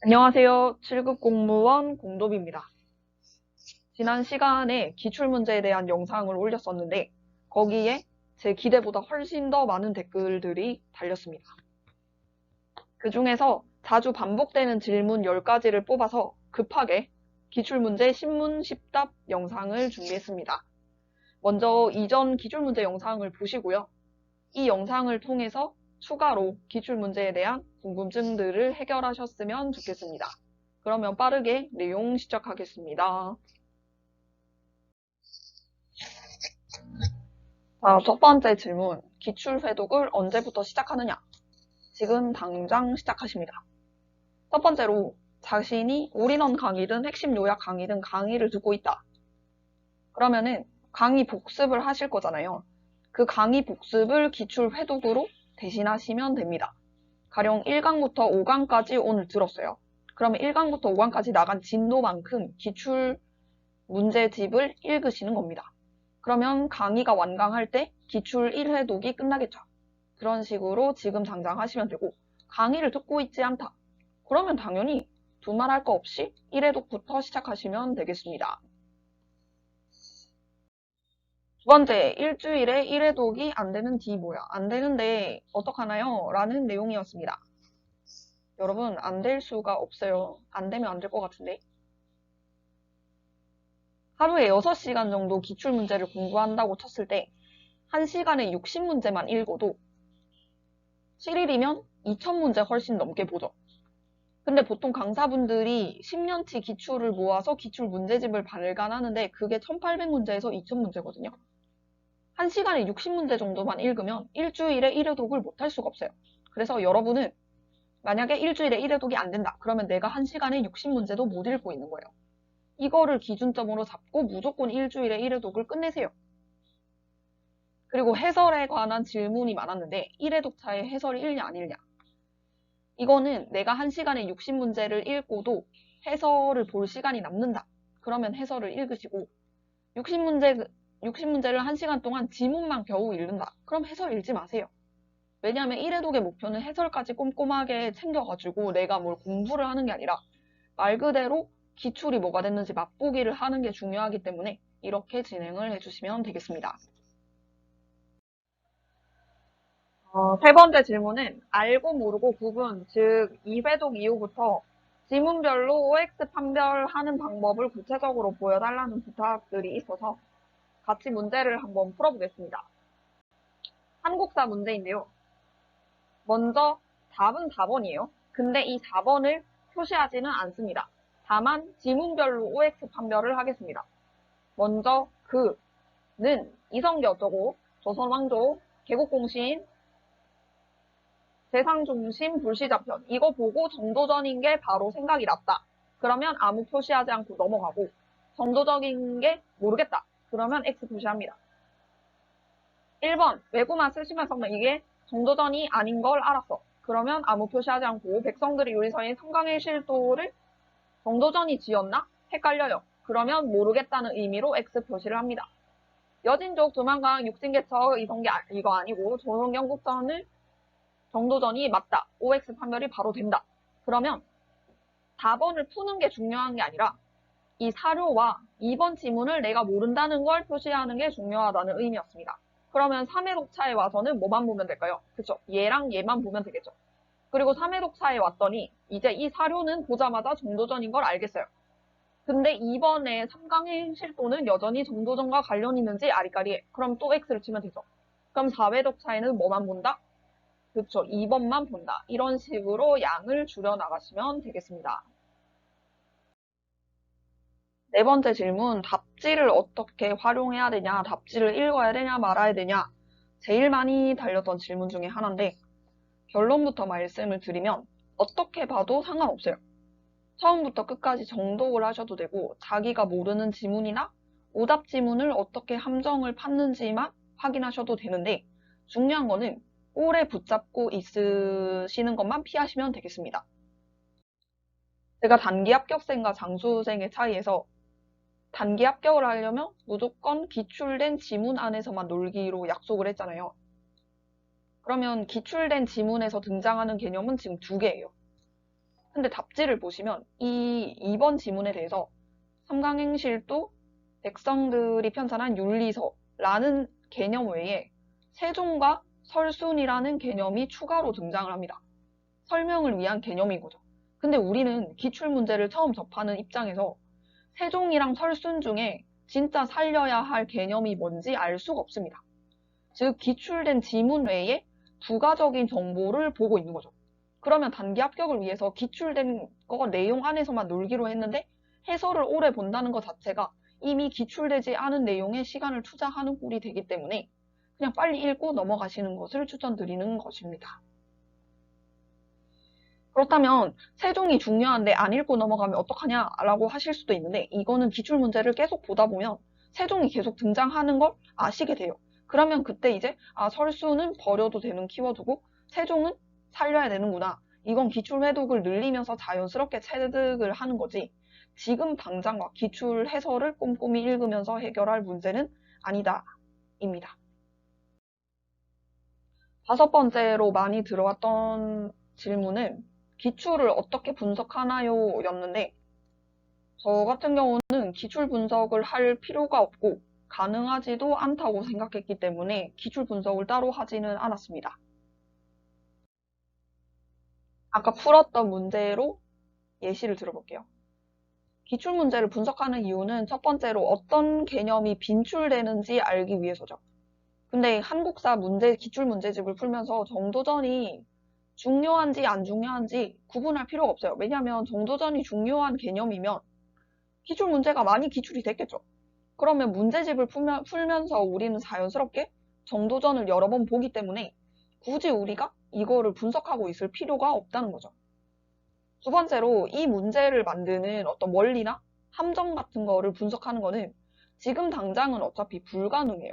안녕하세요. 7급 공무원 공도비입니다. 지난 시간에 기출문제에 대한 영상을 올렸었는데 거기에 제 기대보다 훨씬 더 많은 댓글들이 달렸습니다. 그 중에서 자주 반복되는 질문 10가지를 뽑아서 급하게 기출문제 신문 10답 영상을 준비했습니다. 먼저 이전 기출문제 영상을 보시고요. 이 영상을 통해서 추가로 기출 문제에 대한 궁금증들을 해결하셨으면 좋겠습니다. 그러면 빠르게 내용 시작하겠습니다. 자, 첫 번째 질문. 기출 회독을 언제부터 시작하느냐? 지금 당장 시작하십니다. 첫 번째로 자신이 올인원 강의든 핵심 요약 강의든 강의를 듣고 있다. 그러면은 강의 복습을 하실 거잖아요. 그 강의 복습을 기출 회독으로 대신하시면 됩니다. 가령 1강부터 5강까지 오늘 들었어요. 그러면 1강부터 5강까지 나간 진도만큼 기출 문제집을 읽으시는 겁니다. 그러면 강의가 완강할 때 기출 1회독이 끝나겠죠. 그런 식으로 지금 당장 하시면 되고 강의를 듣고 있지 않다. 그러면 당연히 두말할 거 없이 1회독부터 시작하시면 되겠습니다. 두 번째, 일주일에 1회독이 안 되는 D 뭐야? 안 되는데 어떡하나요? 라는 내용이었습니다. 여러분, 안 될 수가 없어요. 안 되면 안 될 것 같은데. 하루에 6시간 정도 기출문제를 공부한다고 쳤을 때 1시간에 60문제만 읽어도 7일이면 2000문제 훨씬 넘게 보죠. 근데 보통 강사분들이 10년치 기출을 모아서 기출 문제집을 발간하는데 그게 1800문제에서 2000문제거든요. 1시간에 60문제 정도만 읽으면 일주일에 1회독을 못 할 수가 없어요. 그래서 여러분은 만약에 일주일에 1회독이 안 된다. 그러면 내가 1시간에 60문제도 못 읽고 있는 거예요. 이거를 기준점으로 잡고 무조건 일주일에 1회독을 끝내세요. 그리고 해설에 관한 질문이 많았는데 1회독차에 해설이 읽냐 안 읽냐. 이거는 내가 1시간에 60문제를 읽고도 해설을 볼 시간이 남는다. 그러면 해설을 읽으시고 60문제 60문제를 1시간 동안 지문만 겨우 읽는다. 그럼 해설 읽지 마세요. 왜냐하면 1회독의 목표는 해설까지 꼼꼼하게 챙겨가지고 내가 뭘 공부를 하는 게 아니라 말 그대로 기출이 뭐가 됐는지 맛보기를 하는 게 중요하기 때문에 이렇게 진행을 해주시면 되겠습니다. 어, 세 번째 질문은 알고 모르고 구분, 즉 2회독 이후부터 지문별로 OX 판별하는 방법을 구체적으로 보여달라는 부탁들이 있어서 같이 문제를 한번 풀어보겠습니다. 한국사 문제인데요. 먼저 답은 4번이에요. 근데 이 4번을 표시하지는 않습니다. 다만 지문별로 OX 판별을 하겠습니다. 먼저 그 는 이성계 어쩌고 조선왕조 개국공신 대상중심 불시자편 이거 보고 정도전인 게 바로 생각이 났다. 그러면 아무 표시하지 않고 넘어가고 정도적인 게 모르겠다. 그러면 X 표시합니다. 1번 외구만 쓰시면서 이게 정도전이 아닌 걸 알았어. 그러면 아무 표시하지 않고 백성들이 요리서인 성강의 실도를 정도전이 지었나? 헷갈려요. 그러면 모르겠다는 의미로 X 표시를 합니다. 여진족 두만강 육진개척 이성계 이거 아니고 조선경국전을 정도전이 맞다. OX 판별이 바로 된다. 그러면 4번을 푸는 게 중요한 게 아니라 이 사료와 2번 지문을 내가 모른다는 걸 표시하는 게 중요하다는 의미였습니다. 그러면 3회 독차에 와서는 뭐만 보면 될까요? 그쵸? 얘랑 얘만 보면 되겠죠. 그리고 3회 독차에 왔더니 이제 이 사료는 보자마자 정도전인 걸 알겠어요. 근데 이번에 3강의 실도는 여전히 정도전과 관련 있는지 아리까리해. 그럼 또 X를 치면 되죠. 그럼 4회 독차에는 뭐만 본다? 그쵸. 2번만 본다. 이런 식으로 양을 줄여 나가시면 되겠습니다. 네 번째 질문, 답지를 어떻게 활용해야 되냐, 답지를 읽어야 되냐, 말아야 되냐, 제일 많이 달렸던 질문 중에 하나인데, 결론부터 말씀을 드리면, 어떻게 봐도 상관없어요. 처음부터 끝까지 정독을 하셔도 되고, 자기가 모르는 지문이나 오답 지문을 어떻게 함정을 팠는지만 확인하셔도 되는데, 중요한 거는 오래 붙잡고 있으시는 것만 피하시면 되겠습니다. 제가 단기 합격생과 장수생의 차이에서 단기 합격을 하려면 무조건 기출된 지문 안에서만 놀기로 약속을 했잖아요. 그러면 기출된 지문에서 등장하는 개념은 지금 두 개예요. 근데 답지를 보시면 이 2번 지문에 대해서 삼강행실도 백성들이 편찬한 윤리서라는 개념 외에 세종과 설순이라는 개념이 추가로 등장을 합니다. 설명을 위한 개념인 거죠. 근데 우리는 기출문제를 처음 접하는 입장에서 세종이랑 설순 중에 진짜 살려야 할 개념이 뭔지 알 수가 없습니다. 즉, 기출된 지문 외에 부가적인 정보를 보고 있는 거죠. 그러면 단기 합격을 위해서 기출된 거 내용 안에서만 놀기로 했는데 해설을 오래 본다는 것 자체가 이미 기출되지 않은 내용에 시간을 투자하는 꼴이 되기 때문에 그냥 빨리 읽고 넘어가시는 것을 추천드리는 것입니다. 그렇다면 세종이 중요한데 안 읽고 넘어가면 어떡하냐라고 하실 수도 있는데 이거는 기출 문제를 계속 보다 보면 세종이 계속 등장하는 걸 아시게 돼요. 그러면 그때 이제 아 설수는 버려도 되는 키워드고 세종은 살려야 되는구나. 이건 기출 회독을 늘리면서 자연스럽게 체득을 하는 거지. 지금 당장과 기출 해설을 꼼꼼히 읽으면서 해결할 문제는 아니다. 입니다. 다섯 번째로 많이 들어왔던 질문은 기출을 어떻게 분석하나요? 였는데, 저 같은 경우는 기출 분석을 할 필요가 없고, 가능하지도 않다고 생각했기 때문에 기출 분석을 따로 하지는 않았습니다. 아까 풀었던 문제로 예시를 들어볼게요. 기출 문제를 분석하는 이유는 첫 번째로 어떤 개념이 빈출되는지 알기 위해서죠. 근데 한국사 문제, 기출 문제집을 풀면서 정도전이 중요한지 안 중요한지 구분할 필요가 없어요. 왜냐하면 정도전이 중요한 개념이면 기출 문제가 많이 기출이 됐겠죠. 그러면 문제집을 풀면, 풀면서 우리는 자연스럽게 정도전을 여러 번 보기 때문에 굳이 우리가 이거를 분석하고 있을 필요가 없다는 거죠. 두 번째로 이 문제를 만드는 어떤 원리나 함정 같은 거를 분석하는 거는 지금 당장은 어차피 불가능해요.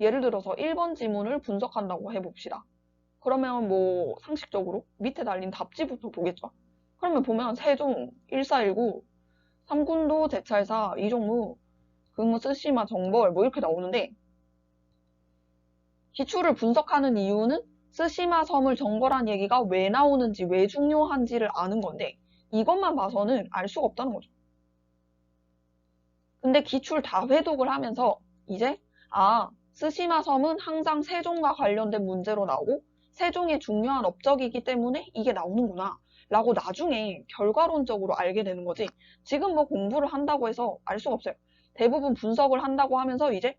예를 들어서 1번 지문을 분석한다고 해봅시다. 그러면 뭐 상식적으로 밑에 달린 답지부터 보겠죠. 그러면 보면 세종, 1419, 삼군도, 제찰사, 이종무, 근무 쓰시마, 정벌 뭐 이렇게 나오는데 기출을 분석하는 이유는 쓰시마 섬을 정벌한 얘기가 왜 나오는지 왜 중요한지를 아는 건데 이것만 봐서는 알 수가 없다는 거죠. 근데 기출 다 회독을 하면서 이제 아 쓰시마 섬은 항상 세종과 관련된 문제로 나오고 세종의 중요한 업적이기 때문에 이게 나오는구나 라고 나중에 결과론적으로 알게 되는 거지 지금 뭐 공부를 한다고 해서 알 수가 없어요. 대부분 분석을 한다고 하면서 이제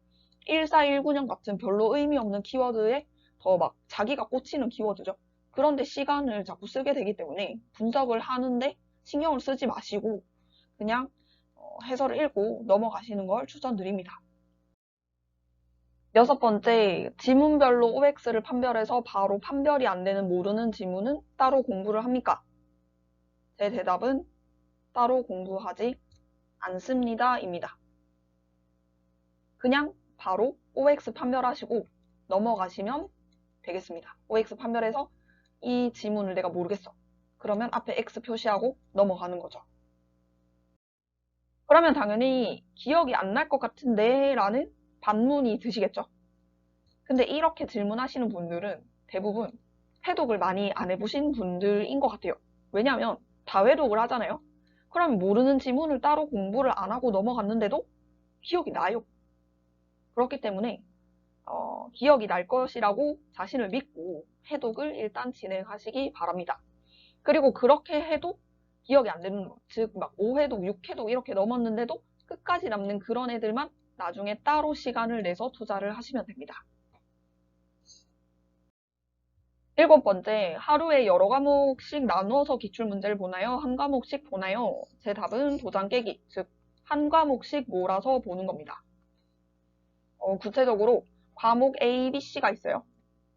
1419년 같은 별로 의미 없는 키워드에 더 막 자기가 꽂히는 키워드죠. 그런데 시간을 자꾸 쓰게 되기 때문에 분석을 하는데 신경을 쓰지 마시고 그냥 어, 해설을 읽고 넘어가시는 걸 추천드립니다. 여섯 번째, 지문별로 OX를 판별해서 바로 판별이 안 되는 모르는 지문은 따로 공부를 합니까? 제 대답은 따로 공부하지 않습니다. 입니다. 그냥 바로 OX 판별하시고 넘어가시면 되겠습니다. OX 판별해서 이 지문을 내가 모르겠어. 그러면 앞에 X 표시하고 넘어가는 거죠. 그러면 당연히 기억이 안 날 것 같은데 라는 반문이 드시겠죠. 근데 이렇게 질문하시는 분들은 대부분 회독을 많이 안 해보신 분들인 것 같아요. 왜냐하면 다 회독을 하잖아요. 그러면 모르는 지문을 따로 공부를 안 하고 넘어갔는데도 기억이 나요. 그렇기 때문에 어, 기억이 날 것이라고 자신을 믿고 해독을 일단 진행하시기 바랍니다. 그리고 그렇게 해도 기억이 안 되는 거, 즉막 5회독, 6회독 이렇게 넘었는데도 끝까지 남는 그런 애들만 나중에 따로 시간을 내서 투자를 하시면 됩니다. 일곱 번째, 하루에 여러 과목씩 나누어서 기출문제를 보나요? 한 과목씩 보나요? 제 답은 도장 깨기, 즉 한 과목씩 몰아서 보는 겁니다. 어, 구체적으로 과목 A, B, C가 있어요.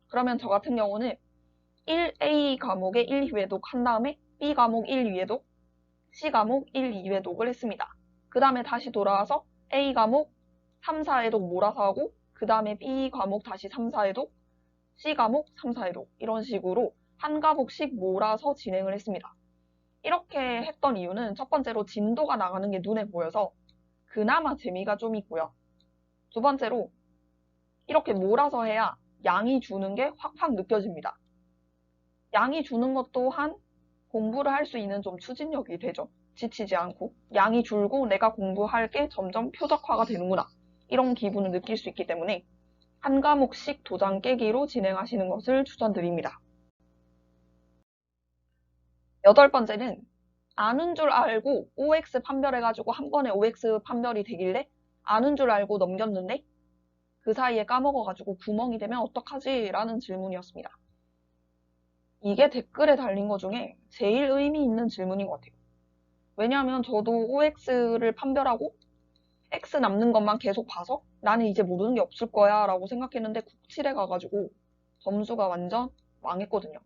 그러면 저 같은 경우는 1A 과목에 1회독 한 다음에 B 과목 1회독, C 과목 1, 2회독을 했습니다. 그 다음에 다시 돌아와서 A 과목 3, 4회독 몰아서 하고 그 다음에 B 과목 다시 3, 4회독, C 과목 3, 4회독 이런 식으로 한 과목씩 몰아서 진행을 했습니다. 이렇게 했던 이유는 첫 번째로 진도가 나가는 게 눈에 보여서 그나마 재미가 좀 있고요. 두 번째로 이렇게 몰아서 해야 양이 주는 게 확확 느껴집니다. 양이 주는 것 또한 공부를 할 수 있는 좀 추진력이 되죠. 지치지 않고 양이 줄고 내가 공부할 게 점점 표적화가 되는구나. 이런 기분을 느낄 수 있기 때문에 한 과목씩 도장 깨기로 진행하시는 것을 추천드립니다. 여덟 번째는 아는 줄 알고 OX 판별해가지고 한 번에 OX 판별이 되길래 아는 줄 알고 넘겼는데 그 사이에 까먹어가지고 구멍이 되면 어떡하지? 라는 질문이었습니다. 이게 댓글에 달린 것 중에 제일 의미 있는 질문인 것 같아요. 왜냐하면 저도 OX를 판별하고 X 남는 것만 계속 봐서 나는 이제 모르는 게 없을 거야 라고 생각했는데 국칠에 가가지고 점수가 완전 망했거든요.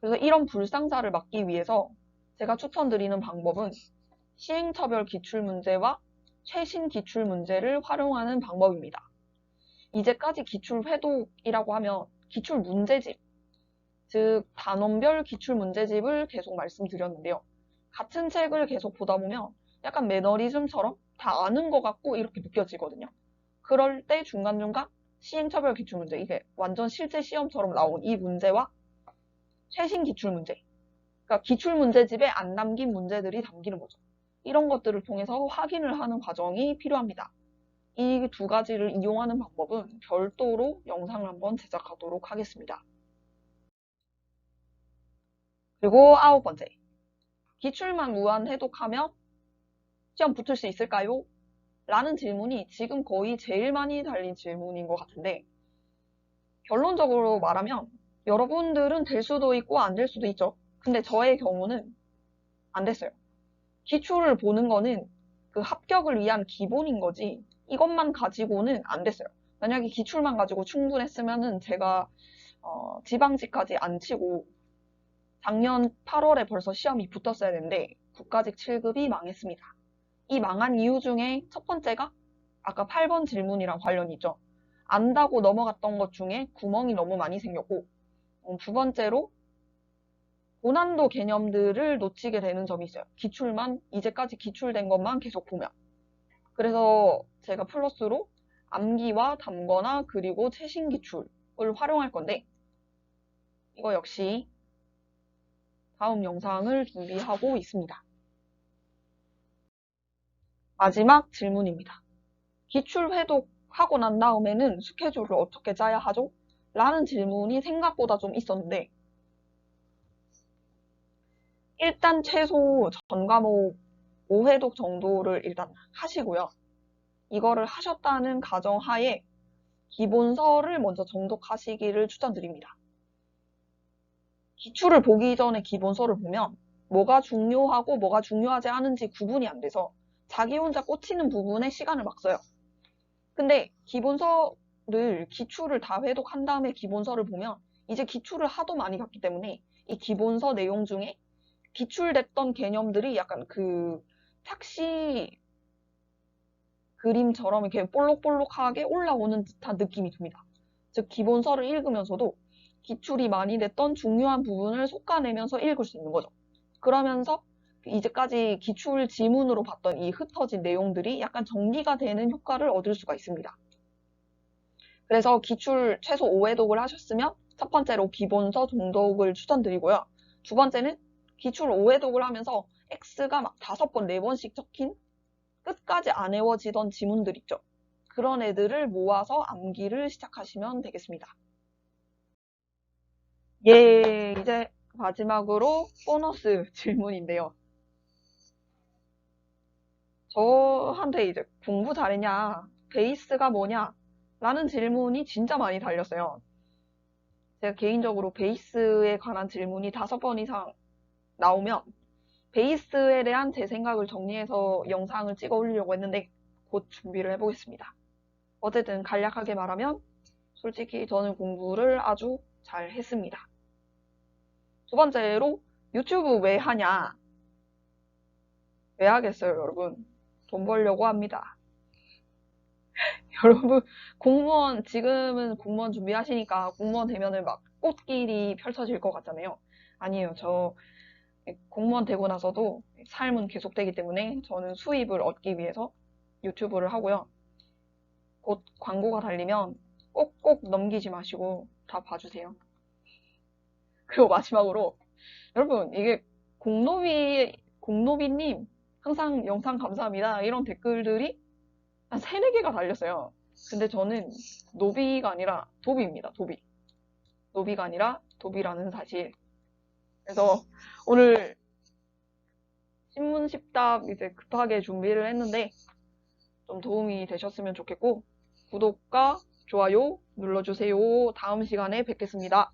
그래서 이런 불상사를 막기 위해서 제가 추천드리는 방법은 시행처별 기출문제와 최신 기출문제를 활용하는 방법입니다. 이제까지 기출회독이라고 하면 기출문제집, 즉 단원별 기출문제집을 계속 말씀드렸는데요. 같은 책을 계속 보다 보면 약간 매너리즘처럼 다 아는 것 같고 이렇게 느껴지거든요. 그럴 때 중간중간 시행처별 기출문제, 이게 완전 실제 시험처럼 나온 이 문제와 최신 기출문제, 그러니까 기출문제집에 안 남긴 문제들이 담기는 거죠. 이런 것들을 통해서 확인을 하는 과정이 필요합니다. 이 두 가지를 이용하는 방법은 별도로 영상을 한번 제작하도록 하겠습니다. 그리고 아홉 번째. 기출만 무한 해독하면 시험 붙을 수 있을까요? 라는 질문이 지금 거의 제일 많이 달린 질문인 것 같은데, 결론적으로 말하면 여러분들은 될 수도 있고 안 될 수도 있죠. 근데 저의 경우는 안 됐어요. 기출을 보는 거는 그 합격을 위한 기본인 거지, 이것만 가지고는 안 됐어요. 만약에 기출만 가지고 충분했으면은 제가 어, 지방직까지 안 치고 작년 8월에 벌써 시험이 붙었어야 되는데 국가직 7급이 망했습니다. 이 망한 이유 중에 첫 번째가 아까 8번 질문이랑 관련이 있죠. 안다고 넘어갔던 것 중에 구멍이 너무 많이 생겼고 음, 두 번째로 고난도 개념들을 놓치게 되는 점이 있어요. 기출만 이제까지 기출된 것만 계속 보면 그래서 제가 플러스로 암기와 담거나 그리고 최신 기출을 활용할 건데 이거 역시 다음 영상을 준비하고 있습니다. 마지막 질문입니다. 기출 회독하고 난 다음에는 스케줄을 어떻게 짜야 하죠? 라는 질문이 생각보다 좀 있었는데 일단 최소 전 과목 5회독 정도를 일단 하시고요. 이거를 하셨다는 가정하에 기본서를 먼저 정독하시기를 추천드립니다. 기출을 보기 전에 기본서를 보면 뭐가 중요하고 뭐가 중요하지 않은지 구분이 안 돼서 자기 혼자 꽂히는 부분에 시간을 막 써요. 근데 기본서를 기출을 다 회독한 다음에 기본서를 보면 이제 기출을 하도 많이 갔기 때문에 이 기본서 내용 중에 기출됐던 개념들이 약간 그 착시 그림처럼 이렇게 볼록볼록하게 올라오는 듯한 느낌이 듭니다. 즉 기본서를 읽으면서도 기출이 많이 됐던 중요한 부분을 솎아내면서 읽을 수 있는 거죠. 그러면서 이제까지 기출 지문으로 봤던 이 흩어진 내용들이 약간 정리가 되는 효과를 얻을 수가 있습니다. 그래서 기출 최소 5회독을 하셨으면 첫 번째로 기본서 정독을 추천드리고요. 두 번째는 기출 5회독을 하면서 X가 막 다섯 번, 네 번씩 적힌 끝까지 안 외워지던 지문들 있죠. 그런 애들을 모아서 암기를 시작하시면 되겠습니다. 예, 이제 마지막으로 보너스 질문인데요. 저한테 이제 공부 잘했냐, 베이스가 뭐냐, 라는 질문이 진짜 많이 달렸어요. 제가 개인적으로 베이스에 관한 질문이 다섯 번 이상 나오면 베이스에 대한 제 생각을 정리해서 영상을 찍어 올리려고 했는데 곧 준비를 해보겠습니다. 어쨌든 간략하게 말하면 솔직히 저는 공부를 아주 잘 했습니다. 두 번째로 유튜브 왜 하냐? 왜 하겠어요, 여러분? 돈 벌려고 합니다. 여러분, 공무원, 지금은 공무원 준비하시니까 공무원 되면은 막 꽃길이 펼쳐질 것 같잖아요. 아니에요. 저 공무원 되고 나서도 삶은 계속되기 때문에 저는 수입을 얻기 위해서 유튜브를 하고요. 곧 광고가 달리면 꼭꼭 넘기지 마시고 다 봐주세요. 그리고 마지막으로 여러분, 이게 공노비, 공노비님, 항상 영상 감사합니다. 이런 댓글들이 한 세네 개가 달렸어요. 근데 저는 노비가 아니라 도비입니다. 도비. 노비가 아니라 도비라는 사실. 그래서 오늘 신문 십답 이제 급하게 준비를 했는데 좀 도움이 되셨으면 좋겠고 구독과 좋아요 눌러주세요. 다음 시간에 뵙겠습니다.